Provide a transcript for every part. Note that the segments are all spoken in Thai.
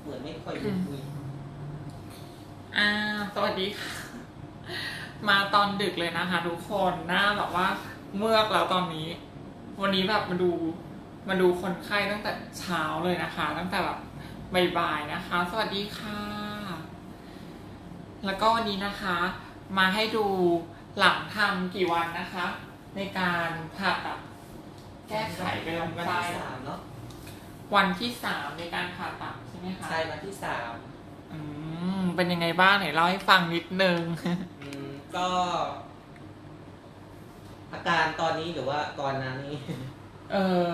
เหมือนไม่ค่อยได้คุยอ่า สวัสดีค่ะ มาตอนดึกเลยนะคะ ทุกคนหน้าแบบว่าเมือกแล้วตอนนี้ วันนี้แบบมาดูมาดูคนไข้ตั้งแต่เช้าเลยนะคะ ตั้งแต่แบบบ่ายๆนะคะ สวัสดีค่ะ แล้วก็วันนี้นะคะ มาให้ดูหลังทำกี่วันนะคะ ในการผ่าตัดแก้ไขไปลำวันไส้ที่สามเนาะ วันที่สามในการผ่าตัดใช่ไหมคะใช่วันที่สามอืมเป็นยังไงบ้างไหนเล่าให้ฟังนิดนึง อืมก็ อาการตอนนี้หรือว่าก่อนหน้านี้ เออ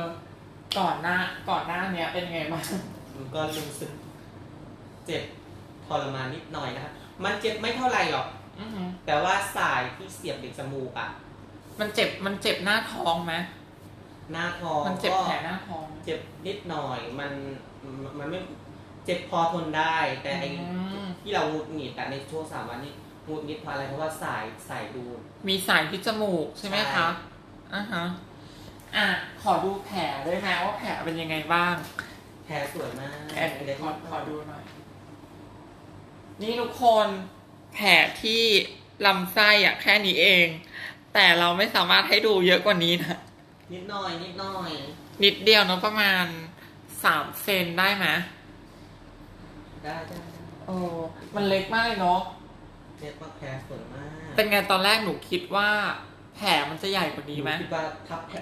ก่อนหน้าก่อนหน้าเนี้ยเป็นยังไงบ้างมันก็รู้สึกเจ็บทรมานนิดหน่อยนะครับ มันเจ็บไม่เท่าไหร่หรอก อือหือแต่ว่าสายที่เสียบเด็กจมูกอะมันเจ็บมันเจ็บหน้าท้องไหม หน้าท้องมันเจ็บก็แผลหน้าท้อง เจ็บนิดหน่อยมันมันไม่เจ็บพอทนได้ แต่ไอ้อืม ที่เราหงุดหงิดอะในช่วงสามวันนี้หงุดหงิดเพราะอะไรเพราะว่าสายสายดูด มีสายที่จมูกใช่ไหมคะอ่าฮะอะขอดูแผลได้ไหมว่าแผลเป็นยังไงบ้างแผลสวยมากแผลขอขอดูหน่อย นี่ทุกคนแผลที่ลำไส้อะแค่นี้เอง แต่เราไม่สามารถให้ดูเยอะกว่านี้นะ นิดหน่อยนิดหน่อย นิดเดียวเนอะประมาณสามเซนได้ไหมได้ได้ได้โอ้มันเล็กมากเลยเนาะเน็ตว่าแผลสวยมากเป็นไงตอนแรกหนูคิดว่า แผลมันจะใหญ่กว่านี้ไหมนูคิดว่าถ้าแผล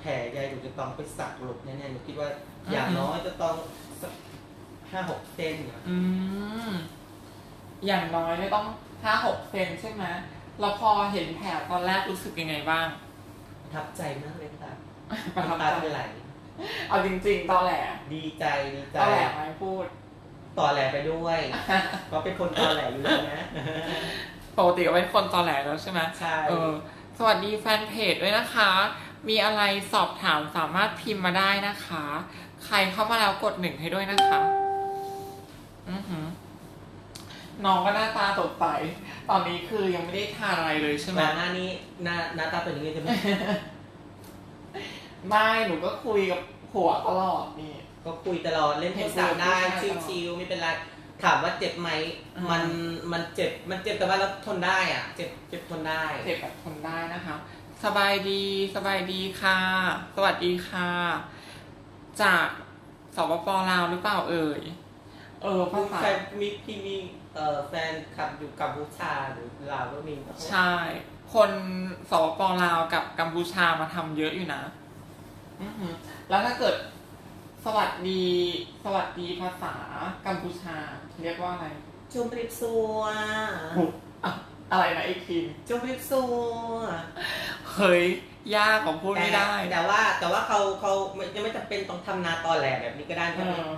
แผลใหญ่หนูจะต้องไปสักลบแน่ๆหนูคิดว่าอืมอย่างน้อยจะต้องสักห้าหกเซนอะอืม อย่างน้อยไม่ต้องห้าหกเซนใช่ไหมแล้วพอเห็นแผลตอนแรกรู้สึกยังไงบ้างประ ทับใจมากเลยค่ะประทับน้ำใจตาไหลเอาจริงๆตอนแหลดีใจดีใจตอนแหลไหมพูดต่อแหลไปด้วยก็เป็นคนต่อแหลอยู่แล้วนะปกติก็เป็นคนตอนแหลแล้วใช่ไหมใช่เออสวัสดีแฟนเพจด้วยนะคะ มีอะไรสอบถามสามารถพิมพ์มาได้นะคะ ใครเข้ามาแล้วกดหนึ่งให้ด้วยนะคะ อือหือ น้องก็หน้าตาสดใสตอนนี้คือยังไม่ได้ทานอะไรเลยใช่ไหมก่อนหน้านี้หน้าหน้าตาเป็นอย่างนี้ใช่ไหมไม่หนูก็คุยกับผัวตลอดนี่ ก็คุยตลอดเล่นโทรศัพท์ได้เห็นคุยกับผู้ชายตลอดชิวๆไม่เป็นไรถามว่าเจ็บไหมอืมมันมันเจ็บมันเจ็บแต่ว่าเราทนได้อะ เจ็บเจ็บทนได้เจ็บแบบทนได้นะคะ สบายดีสบายดีค่ะ สวัสดีค่ะ จากสปปลาวหรือเปล่าเอ่ยเออภาษาแฟนมีพี่มี เอ่อแฟนคลับอยู่กัมพูชาหรือลาวก็มีใช่ คนสปปลาวกับกัมพูชามาทำเยอะอยู่นะ อือหือแล้วถ้าเกิดสวัสดีสวัสดีภาษากัมพูชา เรียกว่าอะไรจุมริบซัวอะอะไรนะอีกทีจุมริบซัวเฮ้ยยากของพูดไม่ได้แต่แต่ว่าแต่ว่าเขาเขาไม่ยังไม่จำเป็นต้องทำนาตอแหลแบบนี้ก็ได้เอใช่ไหมอ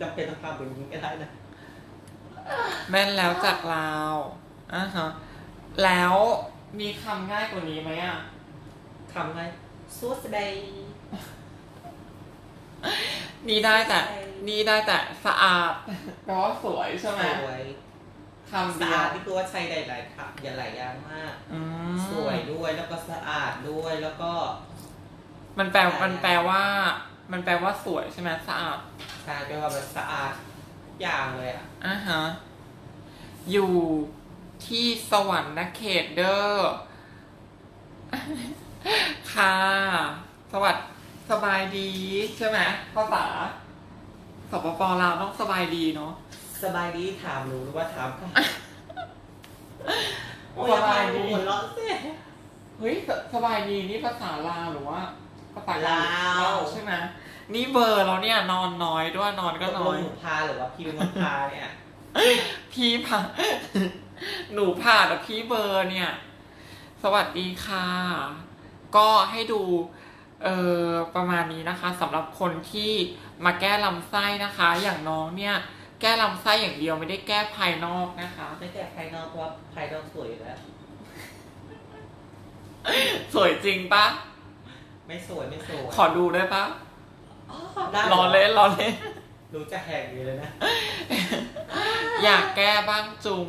จำเป็นต้องทำแบบนี้ก็ได้นะ แม่นแล้วจากลาวอะฮะแล้วมีคำง่ายกว่านี้ไหมอะทำไงซูสเดย์นี่ได้แต่ใช่นี่ได้แต่สะอาดแปลว่าสวยใช่ไหมสวยคำสะเดียอาวดที่ตัวว่าใช้ได้หลายค่ะอย่าหลายอย่างมากอืมสวยด้วยแล้วก็สะอาดด้วยแล้วก็ มันแปลหลายอย่างมันแปลว่า มันแปลว่าสวยใช่ไหมสะอาดใช่เป็นว่ามันสะอาดทุก อย่างเลยอะอะฮะ อยู่ที่สวรรค์นะเขตเดอร์ค่ะ สวัสดีสบายดีใช่ไหมภาษาสปปลาวต้องสบายดีเนาะ สบายดีถามหนูหรือว่าถามใครโอ้ยสบายดีหัวเราะสิเฮ้ยสสบายดีนี่ภาษาลาวหรือว่าภาษาลาวใช่ไหม นี่เบอร์เราเนี่ยนอนน้อยด้วยนอนก็ตกน้ลองยหนูพาหรือว่าพี่เป็นคนพาเนี่ย พี่ผ่าหนูผ่าแต่พี่เบอร์เนี่ย สวัสดีค่ะ ก็ให้ดูเออประมาณนี้นะคะสำหรับคนที่มาแก้ลำไส้นะคะ อย่างน้องเนี่ย แก้ลำไส้อย่างเดียวไม่ได้แก้ภายนอกนะคะ ไม่แต่ภายนอกเพราะว่าภายนอกสวยอยู่แล้ว สวยจริงปะไม่สวยไม่สวย ขอดูได้ปะ ได้รอเล่นรอเล่นรู้จะแหกอยู่เลยนะ อยากแก้บ้างจุง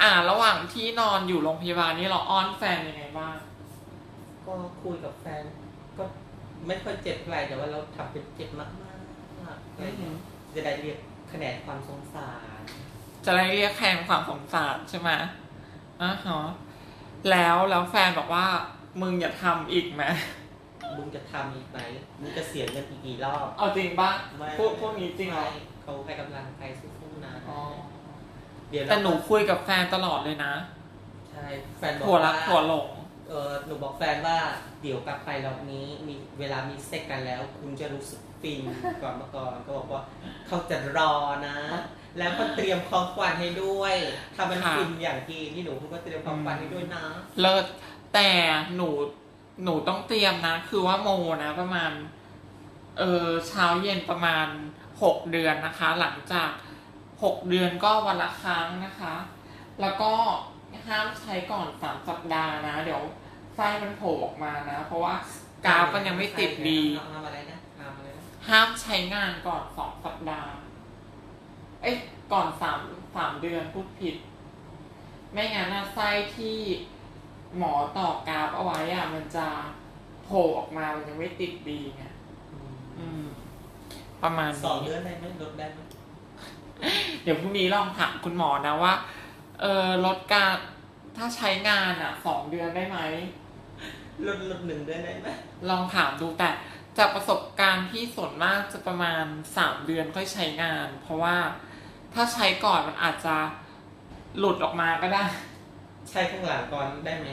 อ่า ระหว่างที่นอนอยู่โรงพยาบาลนี่เราอ้อนแฟนยังไงบ้าง ก็คุยกับแฟน ก็ไม่ค่อยเจ็บเท่าไหร่แต่ว่าเราทำเป็นเจ็บมากๆอะไรเงี้ยจะได้เรียกแขนงความสงสาร จะได้เรียกแทนความสงสารใช่ไหมอ่าฮะแล้วแล้วแฟนบอกว่ามึงอย่าทำอีกไหม มึงจะทำอีกไหมมึงจะเสียเงินอีกกี่รอบเอาจริงปะไม่พวกพวกนี้จริงเหรอ ไม่เขาให้กำลังใจสู้ๆนะอ๋อ เดี๋ยวเราแต่หนูคุยกับแฟนตลอดเลยนะใช่แฟนบอกผัวรักว่าผัวหลง เออหนูบอกแฟนว่าเดี๋ยวกลับไปรอบนี้มีเวลามีเซ็กกันแล้ว คุณจะรู้สึกฟินก่อนมาก่อนก็บอกว่าเขาจะรอนะ แล้วก็เตรียมของขวัญให้ด้วยถ้ามันค่ะ ฟินอย่างที่ที่หนูพูดก็เตรียมของขวัญให้ด้วยนะ เลิศแต่หนู หนูต้องเตรียมนะ คือว่าโมนะประมาณ เออเช้าเย็นประมาณหกเดือนนะคะ หลังจากหกเดือนก็วันละครั้งนะคะ แล้วก็ห้ามใช้ก่อนสามสัปดาห์นะ เดี๋ยวไส้มันโผล่ออกมานะ เพราะว่ากาวมันยังไม่ติดดี ทำอะไรนะทำอะไรนะห้ามใช้งานก่อนสองสัปดาห์ เอ้ยก่อนสามสามเดือนพูดผิด ไม่งั้นนะไส้ที่ หมอต่อกราฟเอาไว้อะมันจะโผล่ออกมา มันยังไม่ติดดีไงอืม ประมาณสองนี้เดือนได้ไหมลดได้ไหมเดี๋ยวพรุ่งนี้ลองถามคุณหมอนะว่า เออลดการถ้าใช้งานอะสองเดือนได้ไหม ลดลดหนึ่งเดือนได้ไหมลองถามดูแต่จากประสบการณ์ที่ส่วนมากจะประมาณสามเดือนค่อยใช้งาน เพราะว่าถ้าใช้ก่อนมันอาจจะหลุดออกมาก็ได้ ใช้ข้างหลังก่อนได้ไหม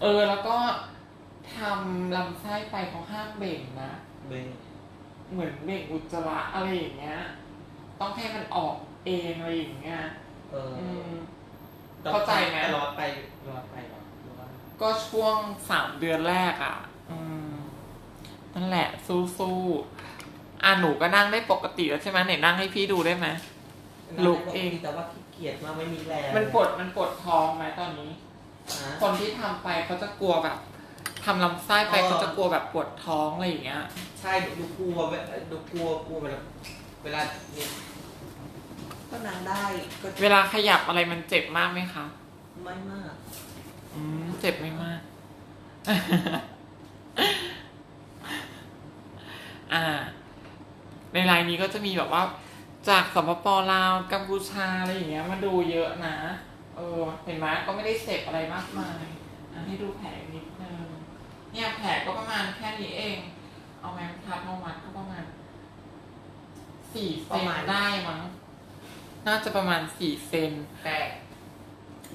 เออ แล้วก็ทำลำไส้ไปเขาห้ามเบ่งนะ เบงเหมือนเบ่งอุจจาระอะไรอย่างเงี้ย ต้องให้มันออกเองอะไรอย่างเงี้ย เอออืมต้องเข้าใจไหมรอไปรอไปหรอหรือว่าก็ช่วงสามเดือนแรกอะ อืม นั่นแหละสู้ๆอะหนูก็นั่งได้ปกติแล้วใช่ไหมไหนนั่งให้พี่ดูได้ไหมลุกเองแต่ว่าขี้ เกียจมากไม่มีแรงมันปวดมันปวดท้องไหมตอนนี้นะคนที่ทำไปเขาจะกลัวแบบทำลำไส้ไปอ๋อเขาจะกลัวแบบปวดท้องอะไรอย่างเงี้ย ใช่ดูกลัวเวดูกลัวกลัวเวลาเวลาเนี่ยก็นั่งได้ก็เวลาขยับอะไรมันเจ็บมากไหมคะ ไม่มาก อืมเจ็บไม่มาก อ่า ในไลน์นี้ก็จะมีแบบว่า จากสปปลาวกัมพูชาอะไรอย่างเงี้ยมาดูเยอะนะ เออ เห็นไหมก็ไม่ได้เจ็บอะไรมากมายอะให้ดูแผลนิดนึงเนี่ยแผลก็ประมาณแค่นี้เอง เอาแมงทัดมาวัดก็ประมาณสี่เซนได้มั้งน่าจะประมาณสี่เซน แต่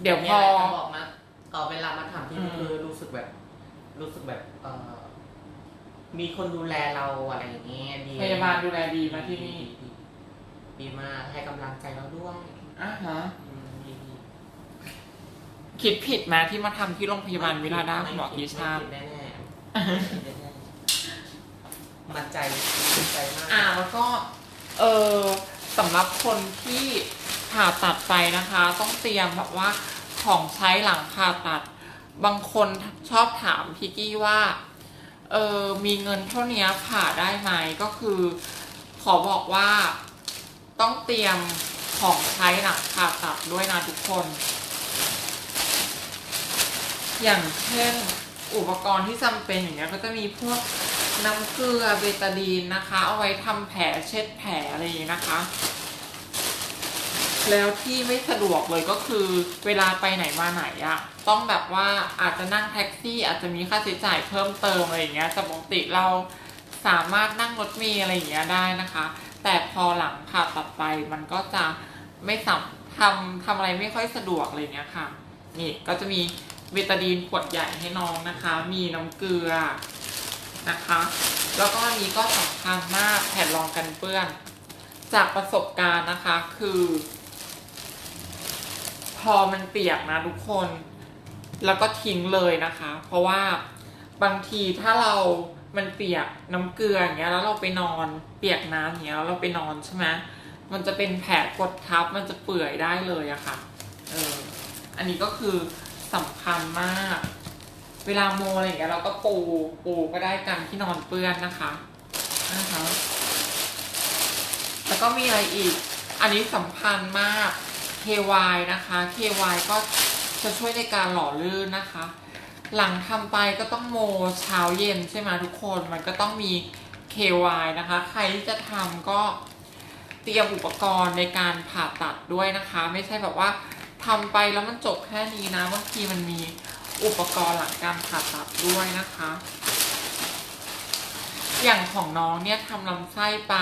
เดี๋ยวพมีออะไรจะบอกนะเออเวลามาทำที่นี่อืม คือรู้สึกแบบ รู้สึกแบบเออมีคนดูแลเราอะไรอย่างเงี้ยดีพยาบาลดูแลดีมาที่นี่ ดี ดีมากให้กำลังใจเราด้วยอะฮะอืมดีดีคิดผิดไหมที่มาทำที่โรงพยาบาลวิลาดาคุณหมอกีชาติ ไม่ผิดแน่ๆไม่ผิดแน่ๆมั่นใจมั่นใจมาก อ่าแล้วก็เออสำหรับคนที่ผ่าตัดไปนะคะ ต้องเตรียมแบบว่าของใช้หลังผ่าตัด บางคนชอบถามพี่กี้ว่าเออมีเงินเท่านี้ผ่าได้ไหมก็คือ ขอบอกว่า ต้องเตรียมของใช้หลังผ่าตัดด้วยนะทุกคน อย่างเช่นอุปกรณ์ที่จำเป็นอย่างเงี้ยก็จะมีพวกน้ำเกลือเบตาดีนนะคะ เอาไว้ทำแผลเช็ดแผลอะไรอย่างเงี้ยนะคะ แล้วที่ไม่สะดวกเลยก็คือเวลาไปไหนมาไหนอะต้องแบบว่าอาจจะนั่งแท็กซี่ อาจจะมีค่าใช้จ่ายเพิ่มเติมอะไรอย่างเงี้ยแต่ปกติเราสามารถนั่งรถเมล์อะไรอย่างเงี้ยได้นะคะ แต่พอหลังผ่าตัดไปมันก็จะไม่สามทำทำอะไรไม่ค่อยสะดวกอะไรเงี้ยค่ะ นี่ก็จะมีเบตาดีนขวดใหญ่ให้น้องนะคะ มีน้ำเกลือนะคะ แล้วก็อันนี้ก็สำคัญมากแผ่นรองกันเปื้อน จากประสบการณ์นะคะคือ พอมันเปียกนะทุกคน แล้วก็ทิ้งเลยนะคะ เพราะว่าบางทีถ้าเรา มันเปียกน้ำเกลืออย่างเงี้ยแล้วเราไปนอนเปียกน้ำอย่างเงี้ยแล้วเราไปนอนใช่ไหมมันจะเป็นแผลกดทับมันจะเปื่อยได้เลยอะค่ะเอออันนี้ก็คือสำคัญมาก เวลาโมอะไรอย่างเงี้ยเราก็ปูปูก็ได้กันที่นอนเปื้อนนะคะนะคะแล้วก็มีอะไรอีก อันนี้สำคัญมาก KY นะคะ KY ก็จะช่วยในการหล่อลื่นนะคะ หลังทำไปก็ต้องโมเช้าเย็นใช่ไหมทุกคนมันก็ต้องมี KY นะคะ ใครที่จะทำก็เตรียมอุปกรณ์ในการผ่าตัดด้วยนะคะ ไม่ใช่แบบว่าทำไปแล้วมันจบแค่นี้นะบางทีมันมีอุปกรณ์หลังการผ่าตัดด้วยนะคะ อย่างของน้องเนี่ยทำลำไส้ไป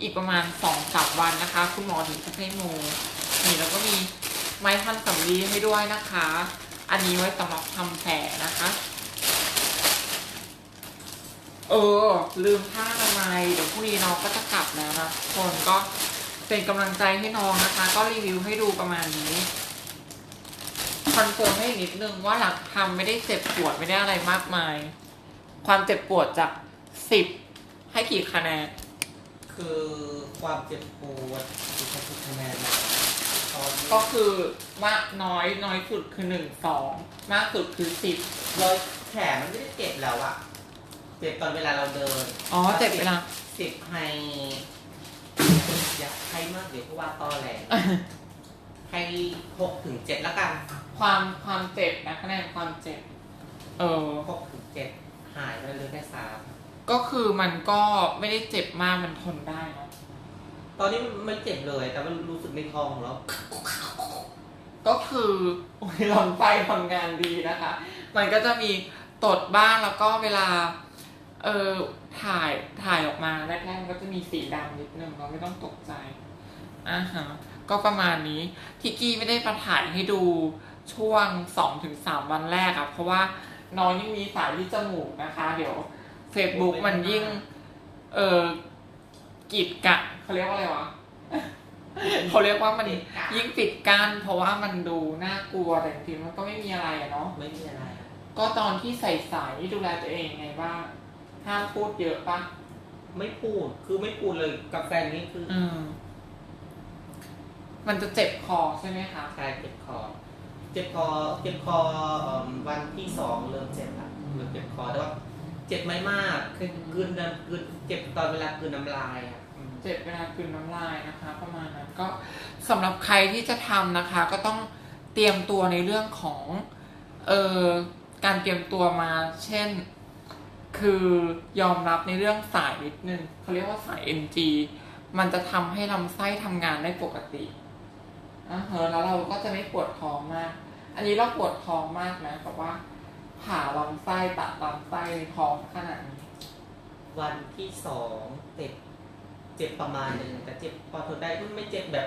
อีกประมาณสองสามวันนะคะ คุณหมอถึงจะให้โมนี่แล้วก็มีไม้พันสำลีให้ด้วยนะคะ อันนี้ไว้สำหรับทำแผลนะคะ เออ ลืมผ้าอนามัยเดี๋ยวพรุ่งนี้น้องก็จะกลับแล้วนะคนก็เป็นกำลังใจให้น้องนะคะ ก็รีวิวให้ดูประมาณนี้คอนเฟิร์มให้นิดนึงว่าหลังทำไม่ได้เจ็บปวดไม่ได้อะไรมากมาย ความเจ็บปวดจากสิบให้กี่คะแนนคือความเจ็บปวดคือคะแนน ก็คือมากน้อยน้อยสุดคือหนึ่งสองมากสุดคือสิบรอยแผลมันไม่ได้เจ็บแล้วอะเจ็บตอนเวลาเราเดินอ๋อเจ็บเวลาสิบให้อยากให้มากเดี๋ยวเพราะว่าตอแหลให้หกถึงเจ็ดแล้วกัน ความความเจ็บนะคะแนนความเจ็บ เออหกถึงเจ็ดหายไปเลยแค่สามก็คือมันก็ไม่ได้เจ็บมากมันทนได้เนอะ ตอนนี้มันไม่เจ็บเลย แต่มันรู้สึกในท้องแล้ว ก็คือโอ้ยลำไส้ทำงานดีนะคะ มันก็จะมีตดบ้างแล้วก็เวลา เออถ่ายถ่ายออกมาแรกๆมันก็จะมีสีดำนิดนึงเราไม่ต้องตกใจอ่าฮะก็ประมาณนี้ทิกกี้ไม่ได้มาถ่ายให้ดูช่วงสองถึงสามวันแรกอะเพราะว่าน้องยังมีสายที่จมูกนะคะ เดี๋ยว Facebook มันยิ่ง เออ กีดกะเขาเรียกว่าอะไรวะเขาเรียกว่ามันยิ่งปิดกั้นเพราะว่ามันดูน่ากลัวแต่จริงๆมันก็ไม่มีอะไรอะเนาะไม่มีอะไร ก็ตอนที่ใส่สายดูแลตัวเองไงบ้างห้ามพูดเยอะปะไม่พูดคือไม่พูดเลยกับแฟนนี่คืออืมมันจะเจ็บคอใช่ไหมคะใช่เจ็บคอ เจ็บคอเจ็บคอเอิ่มวันที่สองเริ่มเจ็บละเริ่มเจ็บคอแต่ว่า เจ็บไหมมากคือกลืนน้ำกลืนเจ็บตอนเวลากลืนน้ำลายอะอืมเจ็บเวลากลืนน้ำลายนะคะ ประมาณนั้นก็สำหรับใครที่จะทำนะคะ ก็ต้องเตรียมตัวในเรื่องของเอ่อการเตรียมตัวมา เช่น คือยอมรับในเรื่องสายนิดนึงเขาเรียกว่าสาย NG มันจะทำให้ลำไส้ทำงานได้ปกติอ่าฮะแล้วเราก็จะไม่ปวดท้องมาก อันนี้เราปวดท้องมากนะแต่ว่า ผ่าลำไส้ตัดลำไส้ในท้องขนาดนี้ วันที่สองเจ็บเจ็บประมาณหนึ่งแต่เจ็บพอทนได้มันไม่เจ็บแบบ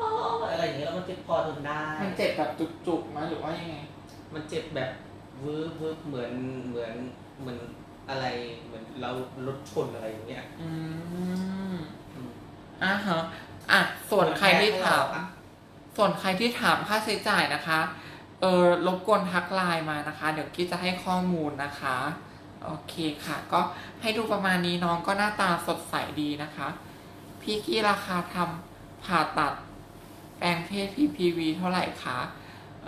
อ้ออะไรอย่างเงี้ยแล้วมันเจ็บพอทนได้ มันเจ็บแบบจุกๆไหมหรือว่ายังไง มันเจ็บแบบวืบวืบเหมือนเหมือนเหมือนอะไรเหมือนเรารถชนอะไรอย่างเงี้ยอืมอืมอ่าฮะอะส่วนใครที่ถามอะส่วนใครที่ถามค่าใช้จ่ายนะคะ เออรบกวนทักไลน์มานะคะ เดี๋ยวกี้จะให้ข้อมูลนะคะ โอเคค่ะ ก็ให้ดูประมาณนี้น้องก็หน้าตาสดใสดีนะคะ พี่กี้ราคาทำผ่าตัดแปลงเพศ PPV เท่าไหร่คะ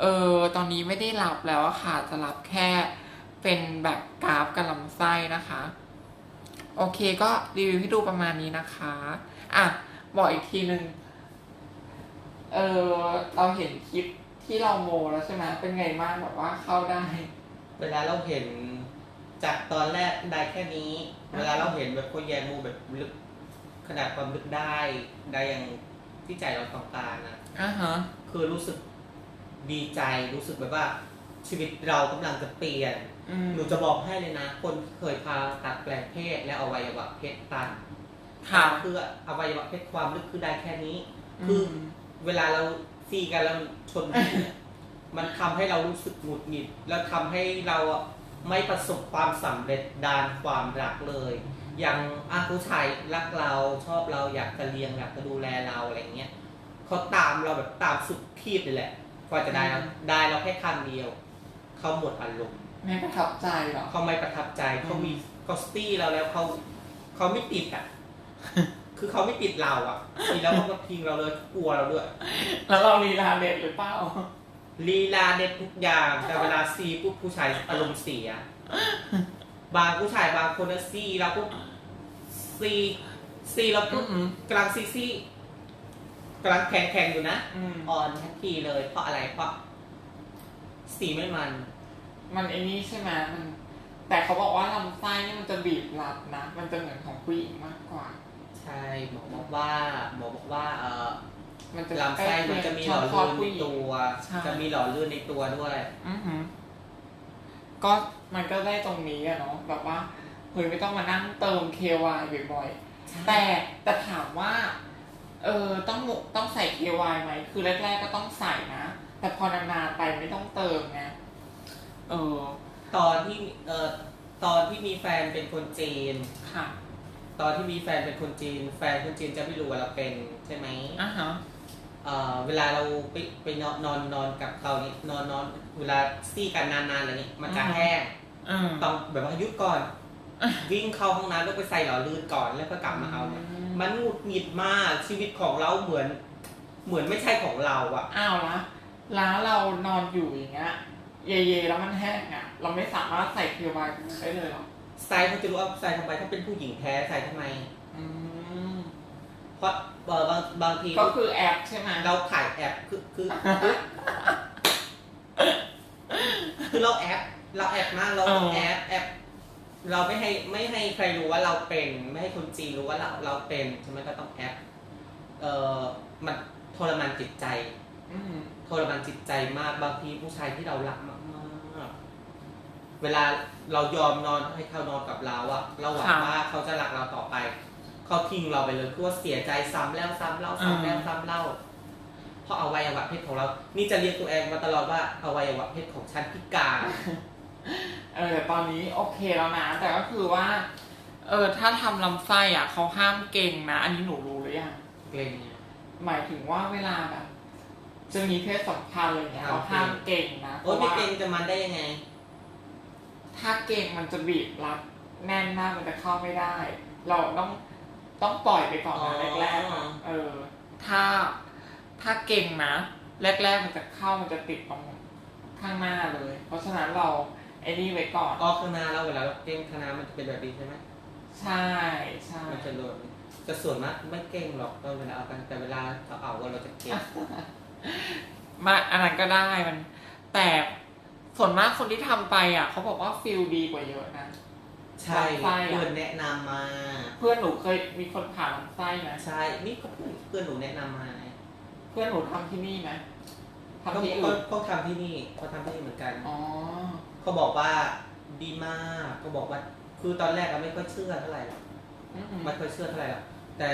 เออตอนนี้ไม่ได้รับแล้วค่ะ จะรับแค่เป็นแบบกราฟกับลำไส้นะคะ โอเคก็รีวิวให้ดูประมาณนี้นะคะ อะ บอกอีกทีหนึ่งเออเราเห็นคลิป ที่เราโมแล้วใช่ไหมเป็นไงบ้างแบบว่าเข้าได้ เวลาเราเห็นจากตอนแรกได้แค่นี้ เวลาเราเห็นแบบโคแยนมูแบบลึกขนาดความลึกได้ได้อย่างที่ใจเราต้องการนะอ่าฮะ คือรู้สึกดีใจรู้สึกแบบว่าชีวิตเรากำลังจะเปลี่ยนอืมหนูจะบอกให้เลยนะ คนที่เคยพาตัดแปลงเพศและอวัยวะเพศตันค่ะ คืออวัยวะเพศความลึกคือได้แค่นี้อืคือ ม เวลาเรา ซีกันแล้วชนกันเนี่ยมันทำให้เรารู้สึกหงุดหงิด แล้วทำให้เราอะไม่ประสบความสำเร็จด้านความรักเลย อย่างอาผู้ชายรักเราชอบเราอยากจะเลี้ยงอยากจะดูแลเราอะไรเงี้ยเขาตามเราแบบตามสุดขีดเลยแหละกว่าจะได้เราได้เราแค่ครั้งเดียว เขาหมดอารมณ์ไม่ประทับใจเหรอ เขาไม่ประทับใจเขามีเขาสตี้เราแล้วเขาเขาไม่ติดอะ คือเขาไม่ติดเราอะทีแล้วเขาก็ทิ้งเราเลยกลัวเราด้วยแล้วเราลีลาเด็ดหรือเปล่าลีลาเด็ดทุกอย่างแต่เวลาซีปุ๊บผู้ชายอารมณ์เสีย บางผู้ชายบางคนนะซีเราปุ๊บซีซีเราปุ๊บอืมกำลังซีซีกำลังแข็งแข็งอยู่นะอืมอ่อนทันทีเลย เพราะอะไรเพราะสีไม่มัน มันไอ้นี่ใช่ไหมมัน แต่เขาบอกว่าลำไส้นี่มันจะบีบรัดนะ มันจะเหมือนของผู้หญิงมากกว่า ใใช่หมอบอกว่าหมอบอกว่าเออมันจะลำไส้มันจะมีหช่ล่อองคลอดลื่นผู้ในหญิงตัวใช่จะมีหล่อลื่นในตัวด้วยอือหือก็มันก็ได้ตรงนี้อะเนาะแบบว่าเฮ้ยไม่ต้องมานั่งเติม KY บ่อยๆแต่แต่ถามว่า เออต้องหมกต้องใส่ KY ไหมคือแรกๆก็ต้องใส่นะแต่พอนานๆไปไม่ต้องเติมไงเออตอนที่เอ่อตอนที่มีแฟนเป็นคนจีนค่ะ ตอนที่มีแฟนเป็นคนจีน แฟนคนจีนจะไม่รู้ว่าเราเป็นใช่ไหมอะฮะเอ่อเวลาเราไปไปนอนนอนนอนกับเขาเนี่ยนอนนอนเวลาซี่กันนานๆอะไรเงี้ยมันจะอืมแห้งอืมต้องแบบว่าหยุดก่อน วิ่งเข้าห้องน้ำแล้วไปใส่หล่อลื่นก่อนแล้วก็กลับมาเอาเนี่ยอืมมันหงุดหงิดมากชีวิตของเราเหมือน เหมือนไม่ใช่ของเราอะอ้าวละแล้วเรานอนอยู่อย่างเงี้ย เย่ๆแล้วมันแห้งอะ เราไม่สามารถใส่ KY ได้เลยเหรอ ใส่เขาจะรู้ว่าใส่ทำไมถ้าเป็นผู้หญิงแท้ใส่ทำไม อืมเพราะเอ่อบางบางทีก็คือแอปใช่ไหมเราถ่ายแอปคือคือคือคือเราแอปเราแอปมากเราแอปแอปเราไม่ให้ไม่ให้ใครรู้ว่าเราเป็น ไม่ให้คนจีนรู้ว่าเราเราเป็นใช่ไหมก็ต้องแอปเอ่อมันทรมานจิตใจอืมทรมานจิตใจมากบางทีผู้ชายที่เรารักมากๆ เวลาเรายอมนอนให้เขานอนกับเราอะเราหวังค่ะว่าเขาจะรักเราต่อไปเขาทิ้งเราไปเลยคือว่าเสียใจซ้ำแล้วซ้ำเล่าซ้ำแล้วซ้ำเล่า เพราะอวัยวะเพศของเรา นี่จะเรียกตัวเองมาตลอดว่าอวัยวะเพศของฉันพิการ เออแต่ตอนนี้โอเคแล้วนะ แต่ก็คือว่า เออ ถ้าทำลำไส้อะเขาห้ามเก่งนะ อันนี้หนูรู้หรือยัง เกรงเนี่ย หมายถึงว่าเวลาแบบ จะมีเพศสัมพันธ์อะไรเงี้ยห้ามเขาห้ามเก่งนะเพโอ้ยราะไม่ว่าเกรงจะมาได้ยังไง ถ้าเก่งมันจะบีบรัดแน่นมากมันจะเข้าไม่ได้ เราต้องต้องปล่อยไปก่อนอ๋นะอแรกๆอะเออ ถ้าถ้าเก่งนะแรกๆมันจะเข้ามันจะติดตรงข้างหน้าเลย เพราะฉะนั้นเราไอ้นี่ไว้ก่อนก็ข้างหน้าเราเวลาเราเกรงข้างหน้ามันจะเป็นแบบนี้ใช่ไหมใช่ใช่มันจะหล่นจะส่วนมากไม่เกรงหรอกตอนเวลาเอากันแต่เวลาเขาเอากันเราจะเกรงมาอันนั้นก็ได้มัน แต่ ส่วนมากคนที่ทำไปอะเขาบอกว่าฟิลดีกว่าเยอะนะ ใช่ลำไส้อะ เพื่อนแนะนำมา เพื่อนหนูเคยมีคนผ่าลำไส้ไหมใช่ นี่ก็เพื่อนเพื่อนหนูแนะนำมาไงเพื่อนหนูทำที่นี่ไหมเขาทำที่เขาอื่นเขาทำที่นี่เขาทำที่นี่เหมือนกัน อ๋อ เขาบอกว่าดีมากเขาบอกว่า คือตอนแรกก็ไม่ค่อยเชื่อเท่าไหร่หรอกอืมไม่ค่อยเชื่อเท่าไหร่หรอกแต่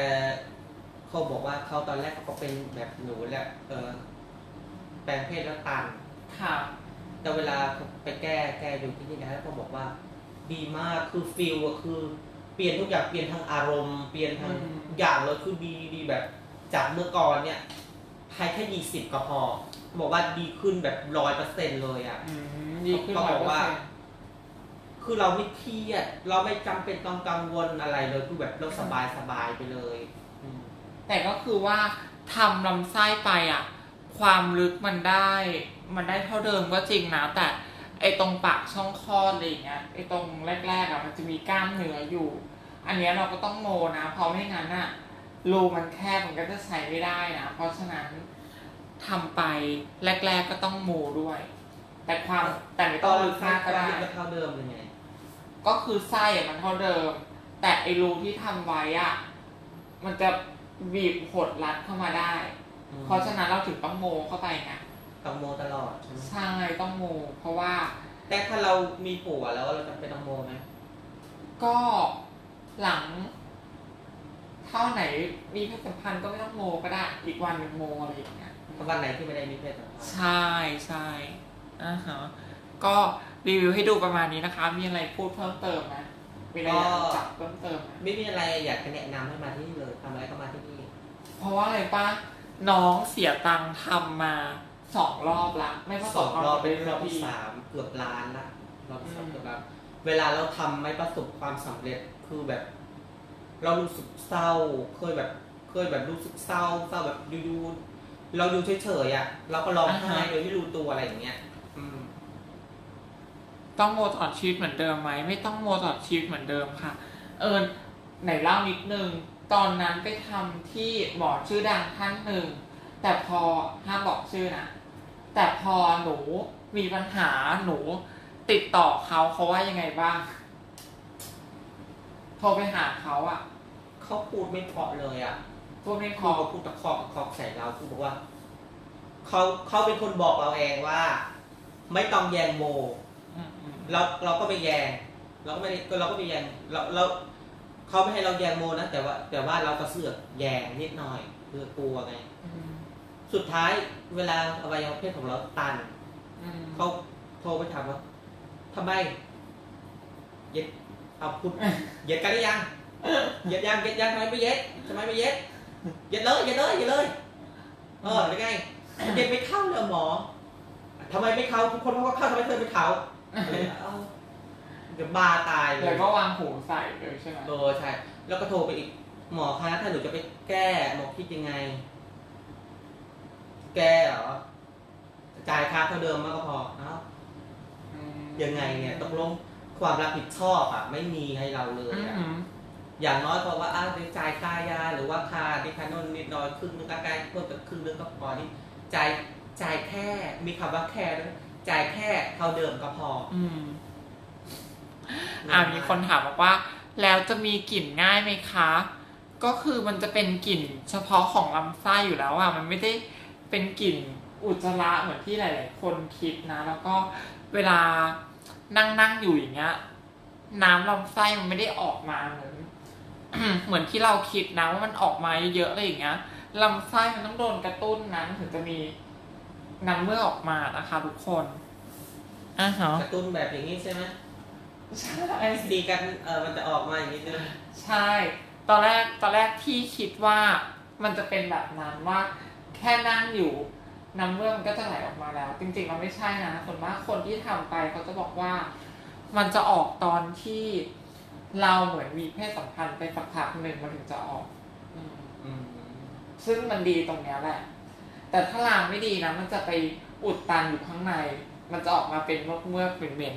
เขาบอกว่าเขาตอนแรกเขาก็เป็นแบบหนูแหละเออแปลงเพศแล้วตัน ค่ะ แต่เวลาไปแก้แก้อยู่ที่นี่นะเขาบอกว่า ดีมากคือฟิลอะคือเปลี่ยนทุกอย่างเปลี่ยนทางอารมณ์เปลี่ยนทางอืมอย่างเลยคือดีดีแบบ จากเมื่อก่อนเนี่ยภายแค่ยี่สิบก็พอบอกว่าดีขึ้นแบบร้อยเปอร์เซ็นเลยอะอืมดีขึ้นเขาร้อยบอกเปอร์ว่าเซ็นต์คือเราไม่เครียด เราไม่จำเป็นต้องกังวลอะไรเลยคือแบบเราสบายสบายไปเลยอืมแต่ก็คือว่าทำลำไส้ไปอะ ความลึกมันได้ มันได้เท่าเดิมก็จริงนะแต่ไอตรงปากช่องคลอดอะไรอย่างเงี้ยไอตรงแรกๆอะมันจะมีกล้ามเนื้ออยู่ อันเนี้ยเราก็ต้องโมนะ เพราะไม่งั้นอะรูมันแคบมันก็จะใช้ไม่ได้นะเพราะฉะนั้นทำไปแรก ๆก็ต้องโมด้วย แต่ความแต่ไม่ตต้อองนลึกมากก็ได้ก็เท่าเดิมเลยไงก็คือไส้อะมันเท่าเดิม แต่ไอรูที่ทำไว้อะมันจะบีบหดรัดเข้ามาได้อืมเพราะฉะนั้นเราถึงต้องโมเข้าไปไง ต้องโมตลอดใช่ไหมใช่ต้องโม เพราะว่าแต่ถ้าเรามีผัวแล้วเราจะเป็นต้องโมไหมก็หลังเท่าไหนมีเพศสัมพันธ์ก็ไม่ต้องโมก็ได้ อีกวันหนึ่งโมอะไรอย่างเงี้ยวันไหนที่ไม่ได้มีเพศสัมพันธ์ใช่ใช่อ่าฮะก็รีวิวให้ดูประมาณนี้นะคะ มีอะไรพูดเพิ่มเติมไหมมีอะไรอยากจะจับเพิ่มเติมไหมไม่มีอะไรอยากจะแนะนำให้มาที่นี่เลยทำอะไรก็มาที่นี่เพราะว่าอะไรป้าน้องเสียตังค์ทำมา สองรอบละไม่ว่าสองรอบเป็นรอบที่ที่สามเกือบล้านละรอบที่สามอืมเกือบล้านเวลาเราทำไม่ประสบความสำเร็จคือแบบ เรารู้สึกเศร้า เคยแบบ เคยแบบรู้สึกเศร้าเศร้าแบบอยู่ๆเราอยู่เฉยๆอะเราก็ร้องไห้โดยไม่รู้ตัวอะไรอย่างเงี้ยอืมต้องโมตลอดชีวิตเหมือนเดิมไหมไม่ต้องโมตลอดชีวิตเหมือนเดิมค่ะ เอิญไหนเล่านิดนึงตอนนั้นไปทำที่หมอชื่อดังท่านหนึ่งแต่พอห้ามบอกชื่อนะ แต่พอหนูมีปัญหาหนูติดต่อเขาเขาว่ายังไงบ้างโทรไปหาเขาอะเขเขาพูดไม่เพราะเลยอะพูดไม่พครูอเขาพูดตะคอกตะคอกใส่เราครูบอกว่าเขาเขาเป็นคนบอกเราเองว่า ไม่ต้องแยงโม อืมอืมเราเราก็ไปแยง เราก็ไม่ได้ก็เราก็ไปแยงเราเราเขาไม่ให้เราแยงโมนะแต่ว่า แต่ว่าเราก็เสือกแยงนิดหน่อยคือกลัวไง อืม สุดท้ายเวลาอวัยวะเพศของเราตันอืมเขาโทรไปถามว่าทำไม เย็ดเอาพูดเย็ดกันหรือยังเย็ดยังเย็ดยังทำไมไม่เย็ดทำไมไม่เย็ดเย็ดเลยเย็ดเลยเย็ดเลยเออยังไงเย็ดไม่เข้าเลยหมอทำไมไม่เข้าทุกคนเขาก็เข้าทำไมเธอไม่เข้าเอาเดี๋ยวบาตายเลแล้วยก็วางหูใส่เลยใช่ไหมเออใช่แล้วก็โทรไปอีกหมอคะถ้าหนูจะไปแก้หมอคิดยังไง แก้เหรอจ่ายค่าเท่าเดิมมากก็พอเอ้าอืมยังไงเนี่ยตกลงความรับผิดชอบอะ ไม่มีให้เราเลยอือะมอย่างน้อยเพราะว่าอ้าวได้จ่ายค่ายา หรือว่าค่าดิคานนนิดหน่อยครึ่งนึงก็ใกล้เพิ่มกับครึ่งนึงก็พอนี่จ่ายจ่ายแค่มีคำว่าแค่ด้วยจ่ายแค่เท่าเดิมก็พอ อืมอ่ามีคนถามบอกว่า แล้วจะมีกลิ่นง่ายไหมคะ ก็คือมันจะเป็นกลิ่นเฉพาะของลำไส้อยู่แล้วอะมันไม่ได้ เป็นกลิ่นอุจจาระเหมือนที่หลาย ๆ คนคิดนะ แล้วก็เวลานั่งนั่งอยู่อย่างเงี้ย น้ำลำไส้มันไม่ได้ออกมาเหมือนเหมือนที่เราคิดนะว่ามันออกมาเยอะๆอะไรอย่างเงี้ยลำไส้มันต้องโดนกระตุ้นนะมันถึงจะมีน้ำเมื่อกออกมานะคะทุกคนอ่าฮะกระตุ้นแบบอย่างนี้ใช่ไหมใช่ดีกันเออมันจะออกมาอย่างนี้ใช่ไหมใช่ ตอนแรกตอนแรกที่คิดว่ามันจะเป็นแบบนั้นว่า แค่นั่งอยู่น้ำเมื่อกมันก็จะไหลออกมาแล้ว จริงๆมันไม่ใช่นะส่วนมากคนที่ทำไปเขาจะบอกว่ามันจะออกตอนที่เราเหมือนมีเพศสัมพันธ์ไปสักพักหนึ่งมันถึงจะออกซึ่งมันดีตรงนี้แหละ แต่ถ้าลางไม่ดีนะมันจะไปอุดตันอยู่ข้างใน มันจะออกมาเป็นเมือกเมือกๆเหม็น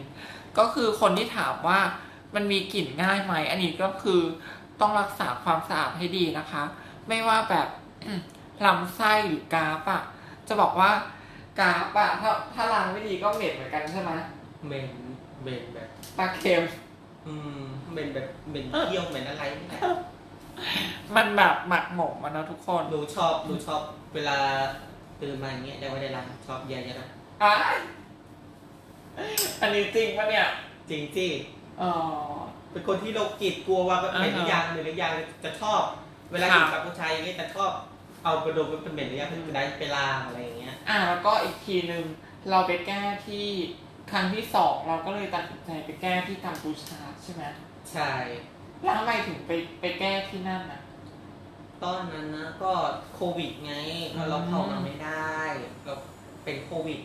ก็คือคนที่ถามว่ามันมีกลิ่นง่ายไหม อันนี้ก็คือต้องรักษาความสะอาดให้ดีนะคะ ไม่ว่าแบบ ลำไส้หรือกราฟอะจะบอกว่ากราฟอะถ้าถ้าล้างไม่ดีก็เหม็นเหมือนกันใช่ไหมเมนเมนแบบ ปลาเค็ม อืมเมนแบบเมนเที่ยวเมนอะไรนี่แหละมันแบบหมักหมมมันนะทุกคนหนูชอบหนูชอบเวลาตื่นมาอย่างเงี้ยได้ว่าได้รังชอบแย่ๆนะอะอันนี้จริงปะเนี่ย จริงจี้อ๋อเป็นคนที่โรคจิตกลัวว่าเหม็นหรือยังเหม็นหรือยังจะชอบ เวลาค่ะอยู่กับผู้ชายอย่างเงี้ยจะชอบ เอาไปดมเป็นเหม็นหรือยังจะได้ไปลางอะไรอย่างเงี้ย อะแล้วก็อีกทีหนึ่งเราไปแก้ที่ครั้งที่สองเราก็เลยตัดสินใจไปแก้ที่กัมพูชาใช่ไหมใช่แล้วทำไมถึงไปไปแก้ที่นั่นอะ ตอนนั้นนะก็โควิดไงเราเข้ามาไม่ได้เราเป็นโควิด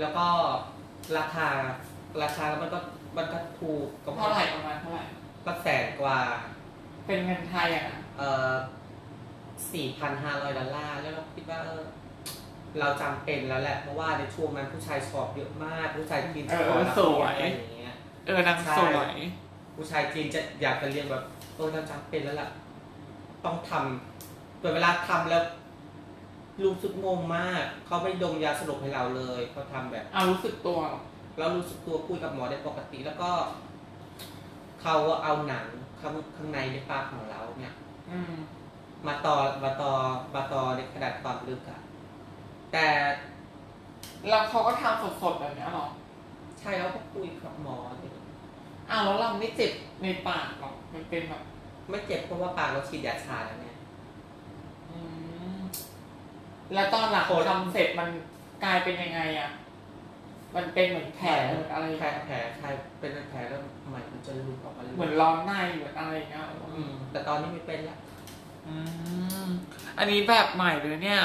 แล้วก็ราคาราคามันก็มันก็ถูกก็เท่าไหร่ประมาณเท่าไหร่ก็แสนกว่า เป็นเงินไทยอะนะเอ่อ สี่พันห้าร้อยดอลลาร์ แล้วเราคิดว่าเออเราจำเป็นแล้วแหละ เพราะว่าในช่วงนั้นผู้ชายชอบเยอะมาก ผู้ชายจีนจะขอรับเรียนอะไรอย่างเงี้ยเออนางสวย ผู้ชายจีนจะอยากจะเรียนแบบเออเราจำเป็นแล้วล่ะ ต้องทำแต่เวลาทำแล้วรู้สึกงงมาก เขาไม่ดมยาสลบให้เราเลยเขาทำแบบเอารู้สึกตัวเหรอเรารู้สึกตัวคุยกับหมอได้ปกติ แล้วก็เขาเอาหนังข้างข้างในในปากของเราเนี่ย อื มมาต่อมาต่อมาต่อในขนาดความลึกอะแต่แล้วเขาก็ทำสดๆแบบเนี้ยเหรอใช่แล้วก็คุยกับหมอเนี่ยอ้าวแล้วเราไม่เจ็บในปากหรอมันเป็นแบบไม่เจ็บเพราะว่าปากเราฉีดยาชาแล้วเนี่ย อืมแล้วตอนหลังโคตร ทำเสร็จมันกลายเป็นยังไงอะ มันเป็นเหมือนแผลเหมือนอะไรแผลแผลใช่เป็นแผลแล้วใหม่มันจะหลุดออกมาเลยเหมือนร้อนในเหมือนอะไรอย่างเงี้ยอืมแต่ตอนนี้ไม่เป็นละ อืมอันนี้แบบใหม่เลยเนี่ย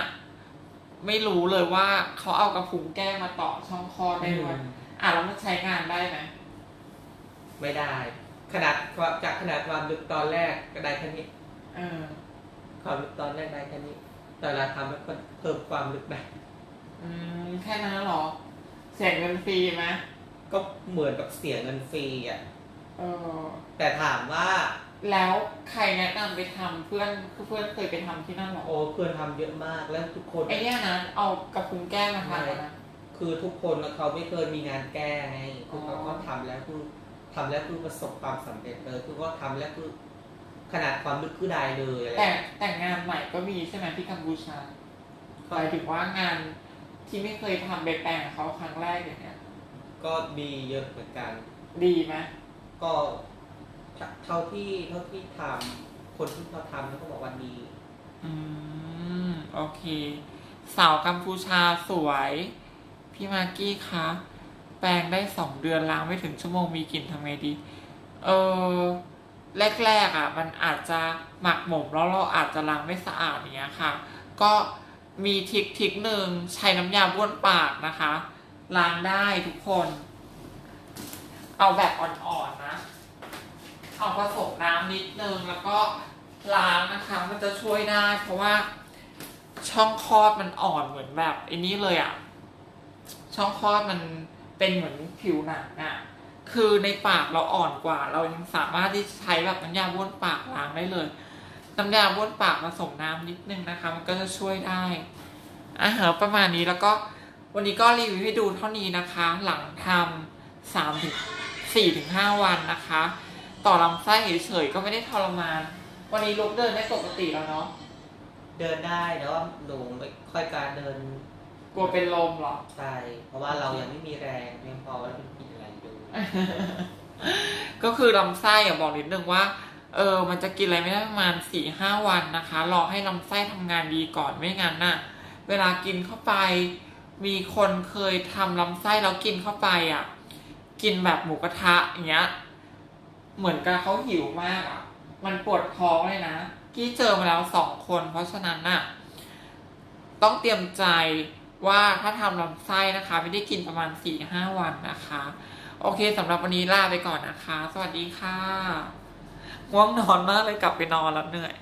ไม่รู้เลยว่าเขาเอากระพุ้งแก้มาต่อช่องคลอดได้ด้วยอืมอะแล้วมันใช้งานได้ไหมไม่ได้ ขนาดความจากขนาดความลึกตอนแรกก็ได้แค่นี้เออความลึกตอนแรกได้แค่นี้ แต่เวลาทำแล้วมันเพิ่มความลึกได้อืมแค่นั้นเหรอ เสียเงินฟรีไหมก็เหมือนกับเสียเงินฟรีอะเออแต่ถามว่า แล้วใครแนะนำไปทำเพื่อนคือเพื่อนเคยไปทำที่นั่นเหรอโอ้เพื่อนทำเยอะมากแล้วทุกคน ไอเนี้ยนะเอากระพุ้งแก้มาทำนะ คือทุกคนน่ะเขาไม่เคยมีงานแก้ไงคือเขาอ๋อก็ทำแล้วคือทำแล้วคือประสบความสำเร็จเลยคือก็ทำแล้วคือขนาดความลึกคือได้เลยอะไรแต่แต่งงานใหม่ก็มีใช่ไหมที่กัมพูชาหมายถึงว่างานที่ไม่เคยทำไปแต่งกับเขาครั้งแรกอย่างเงี้ยก็มีเยอะเหมือนกัน ดีไหมก็ เท่าที่เท่าที่ทำคนที่เขาทำเขาบอกว่าดีอืมโอเค สาวกัมพูชาสวย พี่มากกี้คะแปรงได้สองเดือนล้างไม่ถึงชั่วโมงมีกลิ่นทำไงดี เออแรกๆอะ มันอาจจะหมักหมมแล้วเราอาจจะล้างไม่สะอาดอย่างเงี้ยค่ะ ก็มีทิคทริคหนึ่งใช้น้ำยาบ้วนปากนะคะ ล้างได้ทุกคน เอาแบบอ่อนๆนะ เอาผสมน้ำนิดนึงแล้วก็ล้างนะคะ มันจะช่วยได้เพราะว่าช่องคลอดมันอ่อนเหมือนแบบไอ้นี้เลยอะช่องคลอดมันเป็นเหมือนผิวหนังอะคือในปากเราอ่อนกว่า เรายังสามารถที่ใช้แบบน้ำยาบ้วนปากล้างได้เลยน้ำยาบ้วนปากผสมน้ำนิดนึงนะคะ มันก็จะช่วยได้อาหารประมาณนี้แล้วก็วันนี้ก็รีวิวให้ดูเท่านี้นะคะ หลังทำสามถึงสี่ถึงห้าวันนะคะ ต่อลำไส้เฉยๆก็ไม่ได้ทรมาน วันนี้ลุกเดินได้ปกติแล้วเนาะเดินได้แต่ว่าหนูไม่ค่อยการเดินกลัวเป็นลมเหรอ ใช่เพราะว่าเรายังไม่มีแรงเพียงพอแล้วเป็นกินอะไรดูก็คือลำไส้อะบอกนิดนึงว่า เออ มันจะกินอะไรไม่ได้ประมาณสี่ห้าวันนะคะ รอให้ลำไส้ทำงานดีก่อนไม่งั้นน่ะ เวลากินเข้าไป มีคนเคยทำลำไส้แล้วกินเข้าไปอะ กินแบบหมูกระทะอย่างเงี้ย เหมือนกับเขาหิวมากอะ มันปวดท้องเลยนะ กี้เจอมาแล้วสองคน เพราะฉะนั้นน่ะ ต้องเตรียมใจว่าถ้าทำลำไส้นะคะ ไม่ได้กินประมาณสี่ห้าวันนะคะ โอเคสำหรับวันนี้ลาไปก่อนนะคะ สวัสดีค่ะง่วงนอนมากเลยกลับไปนอนแล้วเหนื่อย